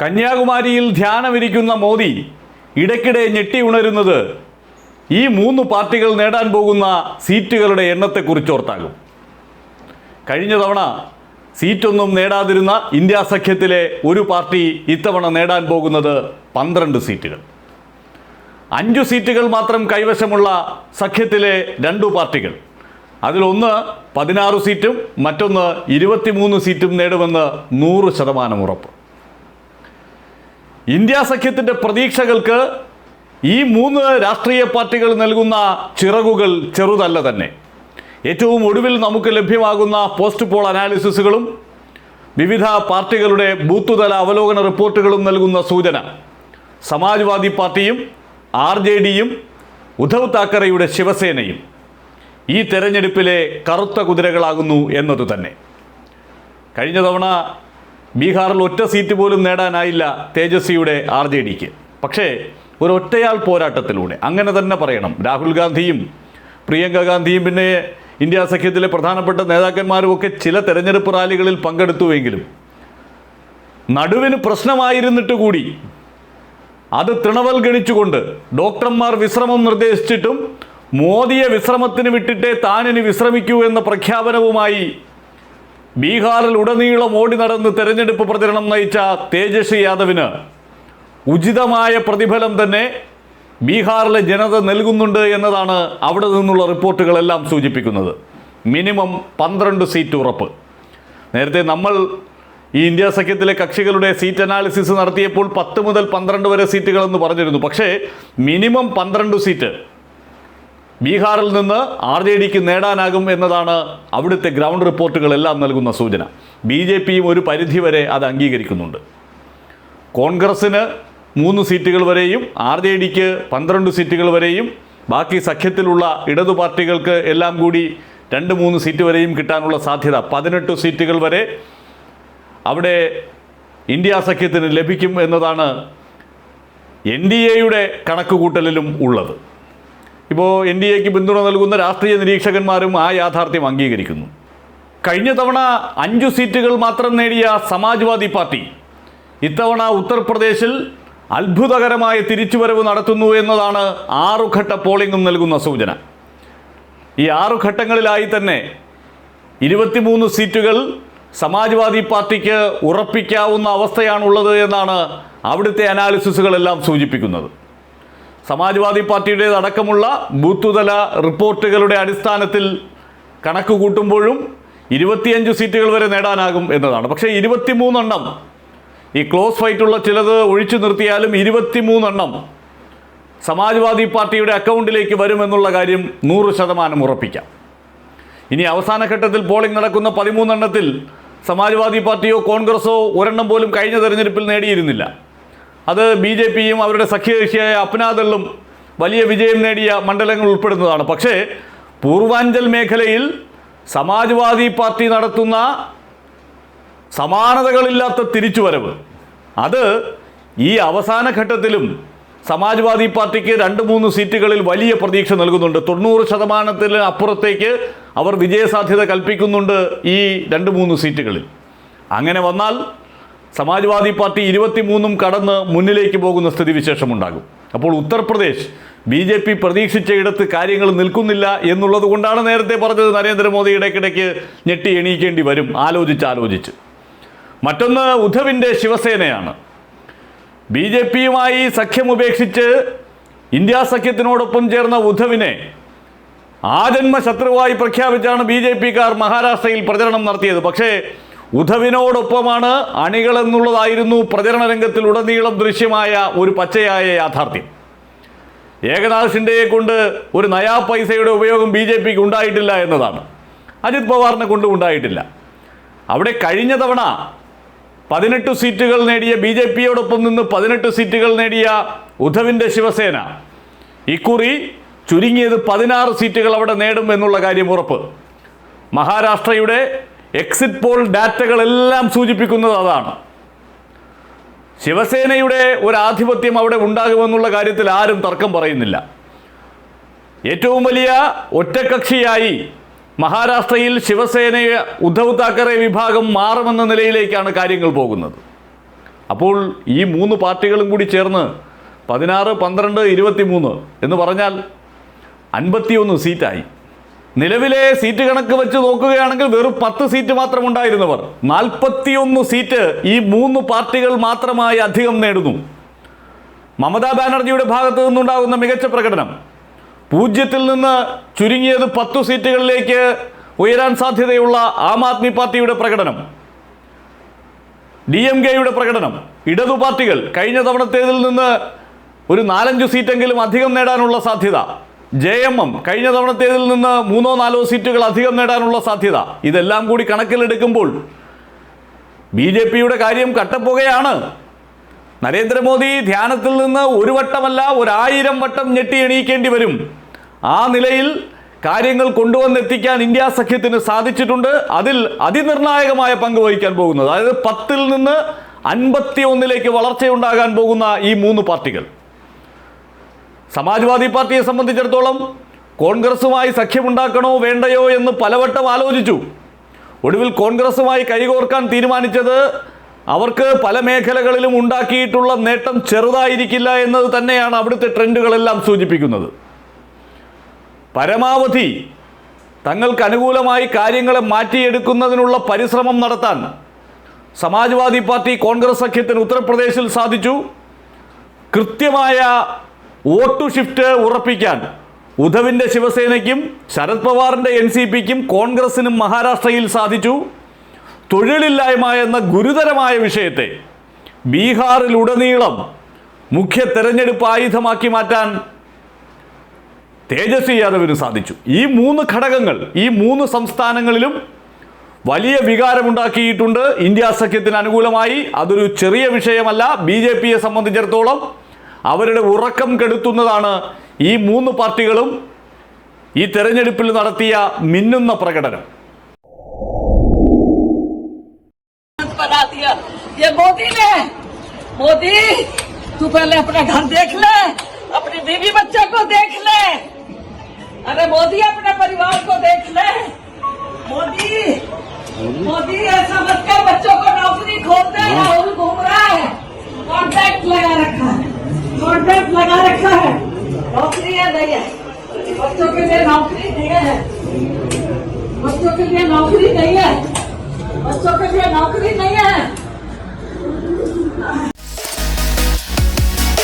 കന്യാകുമാരിയിൽ ധ്യാനമിരിക്കുന്ന മോദി ഇടയ്ക്കിടെ ഞെട്ടി ഉണരുന്നത് ഈ മൂന്ന് പാർട്ടികൾ നേടാൻ പോകുന്ന സീറ്റുകളുടെ എണ്ണത്തെക്കുറിച്ചോർത്താകും. കഴിഞ്ഞ തവണ സീറ്റൊന്നും നേടാതിരുന്ന ഇന്ത്യ സഖ്യത്തിലെ ഒരു പാർട്ടി ഇത്തവണ നേടാൻ പോകുന്നത് പന്ത്രണ്ട് സീറ്റുകൾ. അഞ്ചു സീറ്റുകൾ മാത്രം കൈവശമുള്ള സഖ്യത്തിലെ രണ്ടു പാർട്ടികൾ. അതിലൊന്ന് പതിനാറ് സീറ്റും മറ്റൊന്ന് ഇരുപത്തിമൂന്ന് സീറ്റും നേടുമെന്ന് നൂറ് ശതമാനം ഉറപ്പ്. ഇന്ത്യ സഖ്യത്തിന്റെ പ്രതീക്ഷകൾക്ക് ഈ മൂന്ന് രാഷ്ട്രീയ പാർട്ടികൾ നൽകുന്ന ചിറകുകൾ ചെറുതല്ല തന്നെ. ഏറ്റവും ഒടുവിൽ നമുക്ക് ലഭ്യമാകുന്ന പോസ്റ്റ് പോൾ അനാലിസിസുകളും വിവിധ പാർട്ടികളുടെ ബൂത്തുതല അവലോകന റിപ്പോർട്ടുകളും നൽകുന്ന സൂചന. സമാജ്വാദി പാർട്ടിയും ആർ ജെ ഡിയും ഉദ്ധവ് താക്കറെയുടെ ശിവസേനയും ഈ തെരഞ്ഞെടുപ്പിലെ കറുത്ത കുതിരകളാകുന്നു എന്നത് തന്നെ. കഴിഞ്ഞ തവണ ബീഹാറിൽ ഒറ്റ സീറ്റ് പോലും നേടാനായില്ല തേജസ്വിയുടെ ആർ ജെ ഡിക്ക്. പക്ഷേ ഒരു ഒറ്റയാൾ പോരാട്ടത്തിലൂടെ അങ്ങനെ തന്നെ പറയണം. രാഹുൽ ഗാന്ധിയും പ്രിയങ്ക ഗാന്ധിയും പിന്നെ ഇന്ത്യ സഖ്യത്തിലെ പ്രധാനപ്പെട്ട നേതാക്കന്മാരും ഒക്കെ ചില തെരഞ്ഞെടുപ്പ് റാലികളിൽ പങ്കെടുത്തുവെങ്കിലും നടുവിന് പ്രശ്നമായിരുന്നിട്ട് കൂടി അത് തൃണവൽ ഗണിച്ചുകൊണ്ട് ഡോക്ടർമാർ വിശ്രമം നിർദ്ദേശിച്ചിട്ടും മോദിയെ വിശ്രമത്തിന് വിട്ടിട്ടേ താനിനി വിശ്രമിക്കൂ എന്ന പ്രഖ്യാപനവുമായി ബീഹാറിൽ ഉടനീളം ഓടി നടന്ന് തെരഞ്ഞെടുപ്പ് പ്രചരണം നയിച്ച തേജസ്വി യാദവിന് ഉചിതമായ പ്രതിഫലം തന്നെ ബീഹാറിലെ ജനത നൽകുന്നുണ്ട് എന്നതാണ് അവിടെ നിന്നുള്ള റിപ്പോർട്ടുകളെല്ലാം സൂചിപ്പിക്കുന്നത്. മിനിമം പന്ത്രണ്ട് സീറ്റ് ഉറപ്പ്. നേരത്തെ നമ്മൾ ഈ ഇന്ത്യ സഖ്യത്തിലെ കക്ഷികളുടെ സീറ്റ് അനാലിസിസ് നടത്തിയപ്പോൾ പത്ത് മുതൽ പന്ത്രണ്ട് വരെ സീറ്റുകളെന്ന് പറഞ്ഞിരുന്നു. പക്ഷേ മിനിമം പന്ത്രണ്ട് സീറ്റ് ബീഹാറിൽ നിന്ന് ആർ ജെ ഡിക്ക് നേടാനാകും എന്നതാണ് അവിടുത്തെ ഗ്രൗണ്ട് റിപ്പോർട്ടുകളെല്ലാം നൽകുന്ന സൂചന. ബി ജെ പിയും ഒരു പരിധിവരെ അത് അംഗീകരിക്കുന്നുണ്ട്. കോൺഗ്രസ്സിന് മൂന്ന് സീറ്റുകൾ വരെയും ആർ ജെ ഡിക്ക് പന്ത്രണ്ട് സീറ്റുകൾ വരെയും ബാക്കി സഖ്യത്തിലുള്ള ഇടതു പാർട്ടികൾക്ക് എല്ലാം കൂടി രണ്ട് മൂന്ന് സീറ്റ് വരെയും കിട്ടാനുള്ള സാധ്യത പതിനെട്ട് സീറ്റുകൾ വരെ അവിടെ ഇന്ത്യ സഖ്യത്തിന് ലഭിക്കും എന്നതാണ് എൻ ഡി എയുടെ കണക്കുകൂട്ടലിലും ഉള്ളത്. ഇപ്പോൾ എൻ ഡി എക്ക് പിന്തുണ നൽകുന്ന രാഷ്ട്രീയ നിരീക്ഷകന്മാരും ആ യാഥാർത്ഥ്യം അംഗീകരിക്കുന്നു. കഴിഞ്ഞ തവണ അഞ്ചു സീറ്റുകൾ മാത്രം നേടിയ സമാജ്വാദി പാർട്ടി ഇത്തവണ ഉത്തർപ്രദേശിൽ അത്ഭുതകരമായ തിരിച്ചുവരവ് നടത്തുന്നു എന്നതാണ് ആറുഘട്ട പോളിംഗും നൽകുന്ന സൂചന. ഈ ആറു ഘട്ടങ്ങളിലായി തന്നെ ഇരുപത്തിമൂന്ന് സീറ്റുകൾ സമാജ്വാദി പാർട്ടിക്ക് ഉറപ്പിക്കാവുന്ന അവസ്ഥയാണുള്ളത് എന്നാണ് അവിടുത്തെ അനാലിസിസുകളെല്ലാം സൂചിപ്പിക്കുന്നത്. സമാജ്വാദി പാർട്ടിയുടേതടക്കമുള്ള ബൂത്തുതല റിപ്പോർട്ടുകളുടെ അടിസ്ഥാനത്തിൽ കണക്ക് കൂട്ടുമ്പോഴും ഇരുപത്തിയഞ്ച് സീറ്റുകൾ വരെ നേടാനാകും എന്നതാണ്. പക്ഷേ ഇരുപത്തിമൂന്നെണ്ണം ഈ ക്ലോസ് ഫൈറ്റുള്ള ചിലത് ഒഴിച്ചു നിർത്തിയാലും ഇരുപത്തിമൂന്നെണ്ണം സമാജ്വാദി പാർട്ടിയുടെ അക്കൗണ്ടിലേക്ക് വരുമെന്നുള്ള കാര്യം നൂറ് ശതമാനം ഉറപ്പിക്കാം. ഇനി അവസാന ഘട്ടത്തിൽ പോളിംഗ് നടക്കുന്ന പതിമൂന്നെണ്ണത്തിൽ സമാജ്വാദി പാർട്ടിയോ കോൺഗ്രസോ ഒരെണ്ണം പോലും കഴിഞ്ഞ തെരഞ്ഞെടുപ്പിൽ നേടിയിരുന്നില്ല. അത് ബി ജെ പിയും അവരുടെ സഖ്യകക്ഷിയായ അപ്നാദളും വലിയ വിജയം നേടിയ മണ്ഡലങ്ങൾ ഉൾപ്പെടുന്നതാണ്. പക്ഷേ പൂർവാഞ്ചൽ മേഖലയിൽ സമാജ്വാദി പാർട്ടി നടത്തുന്ന സമാനതകളില്ലാത്ത തിരിച്ചുവരവ് അത് ഈ അവസാന ഘട്ടത്തിലും സമാജ്വാദി പാർട്ടിക്ക് രണ്ട് മൂന്ന് സീറ്റുകളിൽ വലിയ പ്രതീക്ഷ നൽകുന്നുണ്ട്. തൊണ്ണൂറ് ശതമാനത്തിന് അപ്പുറത്തേക്ക് അവർ വിജയസാധ്യത കൽപ്പിക്കുന്നുണ്ട് ഈ രണ്ട് മൂന്ന് സീറ്റുകളിൽ. അങ്ങനെ വന്നാൽ സമാജ്വാദി പാർട്ടി ഇരുപത്തിമൂന്നും കടന്ന് മുന്നിലേക്ക് പോകുന്ന സ്ഥിതിവിശേഷമുണ്ടാകും. അപ്പോൾ ഉത്തർപ്രദേശ് ബി ജെ പി പ്രതീക്ഷിച്ച ഇടത്ത് കാര്യങ്ങൾ നിൽക്കുന്നില്ല എന്നുള്ളത് കൊണ്ടാണ് നേരത്തെ പറഞ്ഞത് നരേന്ദ്രമോദി ഇടയ്ക്കിടയ്ക്ക് ഞെട്ടി എണീക്കേണ്ടി വരും. ആലോചിച്ച് ആലോചിച്ച്. മറ്റൊന്ന് ഉദ്ധവിന്റെ ശിവസേനയാണ്. ബി ജെ പിയുമായി സഖ്യം ഉപേക്ഷിച്ച് ഇന്ത്യ സഖ്യത്തിനോടൊപ്പം ചേർന്ന ഉദ്ധവിനെ ആജന്മ ശത്രുവായി പ്രഖ്യാപിച്ചാണ് ബി ജെ പിക്കാർ മഹാരാഷ്ട്രയിൽ പ്രചരണം നടത്തിയത്. പക്ഷേ ഉദ്ധവിനോടൊപ്പമാണ് അണികളെന്നുള്ളതായിരുന്നു പ്രചരണ രംഗത്തിൽ ഉടനീളം ദൃശ്യമായ ഒരു പച്ചയായ യാഥാർത്ഥ്യം. ഏകനാഥ് ഷിൻഡെയെ കൊണ്ട് ഒരു നയാ പൈസയുടെ ഉപയോഗം ബി ജെ പിക്ക് ഉണ്ടായിട്ടില്ല എന്നതാണ്. അജിത് പവാറിനെ കൊണ്ടും ഉണ്ടായിട്ടില്ല. അവിടെ കഴിഞ്ഞ തവണ പതിനെട്ട് സീറ്റുകൾ നേടിയ ബി ജെ പിയോടൊപ്പം നിന്ന് പതിനെട്ട് സീറ്റുകൾ നേടിയ ഉദ്ധവിന്റെ ശിവസേന. ഇക്കുറി ചുരുങ്ങിയത് പതിനാറ് സീറ്റുകൾ അവിടെ നേടും എന്നുള്ള കാര്യം ഉറപ്പ്. മഹാരാഷ്ട്രയുടെ എക്സിറ്റ് പോൾ ഡാറ്റകളെല്ലാം സൂചിപ്പിക്കുന്നത് അതാണ്. ശിവസേനയുടെ ഒരു ആധിപത്യം അവിടെ ഉണ്ടാകുമെന്നുള്ള കാര്യത്തിൽ ആരും തർക്കം പറയുന്നില്ല. ഏറ്റവും വലിയ ഒറ്റക്കക്ഷിയായി മഹാരാഷ്ട്രയിൽ ശിവസേന ഉദ്ധവ് താക്കറെ വിഭാഗം മാറുമെന്ന നിലയിലേക്കാണ് കാര്യങ്ങൾ പോകുന്നത്. അപ്പോൾ ഈ മൂന്ന് പാർട്ടികളും കൂടി ചേർന്ന് പതിനാറ് പന്ത്രണ്ട് ഇരുപത്തി മൂന്ന് എന്ന് പറഞ്ഞാൽ അൻപത്തിയൊന്ന് സീറ്റായി. നിലവിലെ സീറ്റ് കണക്ക് വെച്ച് നോക്കുകയാണെങ്കിൽ വെറും പത്ത് സീറ്റ് മാത്രം ഉണ്ടായിരുന്നവർ നാൽപ്പത്തിയൊന്ന് സീറ്റ് ഈ മൂന്ന് പാർട്ടികൾ മാത്രമായി അധികം നേടുന്നു. മമതാ ബാനർജിയുടെ ഭാഗത്തു നിന്നുണ്ടാകുന്ന മികച്ച പ്രകടനം. പൂജ്യത്തിൽ നിന്ന് ചുരുങ്ങിയത് പത്തു സീറ്റുകളിലേക്ക് ഉയരാൻ സാധ്യതയുള്ള ആം ആദ്മി പാർട്ടിയുടെ പ്രകടനം. ഡി എം കെയുടെ പ്രകടനം. ഇടതു പാർട്ടികൾ കഴിഞ്ഞ തവണത്തേതിൽ നിന്ന് ഒരു നാലഞ്ച് സീറ്റെങ്കിലും അധികം നേടാനുള്ള സാധ്യത. ജെ എം എം കഴിഞ്ഞ തവണത്തേതിൽ നിന്ന് മൂന്നോ നാലോ സീറ്റുകൾ അധികം നേടാനുള്ള സാധ്യത. ഇതെല്ലാം കൂടി കണക്കിലെടുക്കുമ്പോൾ ബി ജെ പിയുടെ കാര്യം കട്ടപ്പുകയാണ്. നരേന്ദ്രമോദി ധ്യാനത്തിൽ നിന്ന് ഒരു വട്ടമല്ല ഒരായിരം വട്ടം ഞെട്ടി എണീക്കേണ്ടി വരും. ആ നിലയിൽ കാര്യങ്ങൾ കൊണ്ടുവന്നെത്തിക്കാൻ ഇന്ത്യ സഖ്യത്തിന് സാധിച്ചിട്ടുണ്ട്. അതിൽ അതിനിർണായകമായ പങ്ക് വഹിക്കാൻ പോകുന്നത് അതായത് പത്തിൽ നിന്ന് അൻപത്തി ഒന്നിലേക്ക് വളർച്ചയുണ്ടാകാൻ പോകുന്ന ഈ മൂന്ന് പാർട്ടികൾ. സമാജ്വാദി പാർട്ടിയെ സംബന്ധിച്ചിടത്തോളം കോൺഗ്രസുമായി സഖ്യമുണ്ടാക്കണോ വേണ്ടയോ എന്ന് പലവട്ടം ആലോചിച്ചു. ഒടുവിൽ കോൺഗ്രസുമായി കൈകോർക്കാൻ തീരുമാനിച്ചത് അവർക്ക് പല മേഖലകളിലും ഉണ്ടാക്കിയിട്ടുള്ള നേട്ടം ചെറുതായിരിക്കില്ല എന്നത് തന്നെയാണ് അവിടുത്തെ ട്രെൻഡുകളെല്ലാം സൂചിപ്പിക്കുന്നത്. പരമാവധി തങ്ങൾക്ക് അനുകൂലമായി കാര്യങ്ങളെ മാറ്റിയെടുക്കുന്നതിനുള്ള പരിശ്രമം നടത്താൻ സമാജ്വാദി പാർട്ടി കോൺഗ്രസ് സഖ്യത്തിന് ഉത്തർപ്രദേശിൽ സാധിച്ചു. കൃത്യമായ വോട്ടു ഷിഫ്റ്റ് ഉറപ്പിക്കാൻ. ഉദ്ധവിന്റെ ശിവസേനയ്ക്കും ശരത് പവാറിന്റെ എൻ സി പിക്കും കോൺഗ്രസിനും മഹാരാഷ്ട്രയിൽ സാധിച്ചു. തൊഴിലില്ലായ്മ എന്ന ഗുരുതരമായ വിഷയത്തെ ബീഹാറിലുടനീളം മുഖ്യ തെരഞ്ഞെടുപ്പ് ആയുധമാക്കി മാറ്റാൻ തേജസ്വി യാദവിന് സാധിച്ചു. ഈ മൂന്ന് ഘടകങ്ങൾ ഈ മൂന്ന് സംസ്ഥാനങ്ങളിലും വലിയ വികാരമുണ്ടാക്കിയിട്ടുണ്ട്. ഇന്ത്യ സഖ്യത്തിന് അനുകൂലമായി. അതൊരു ചെറിയ വിഷയമല്ല. ബി ജെ പിയെ സംബന്ധിച്ചിടത്തോളം അവരുടെ ഉറക്കം കെടുത്തുന്നതാണ് ഈ മൂന്ന് പാർട്ടികളും ഈ തെരഞ്ഞെടുപ്പിൽ നടത്തിയ മിന്നുന്ന പ്രകടനം बना दिया ये मोदी ने मोदी तू पहले अपना घर देख ले अपनी बीवी बच्चों को देख ले अरे मोदी अपने परिवार को देख ले मोदी मोदी ऐसा मत कर कॉन्ट्रैक्ट लगा रखा है नौकरी है नहीं है बच्चों के लिए नौकरी नहीं है बच्चों के लिए नौकरी नहीं है बच्चों के लिए नौकरी नहीं है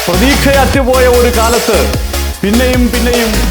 പ്രതീക്ഷയറ്റുപോയ ഒരു കാലത്ത് പിന്നെയും പിന്നെയും പ്രതീക്ഷയുടെ വെള്ളി വെളിച്ചമേകുകയാണ്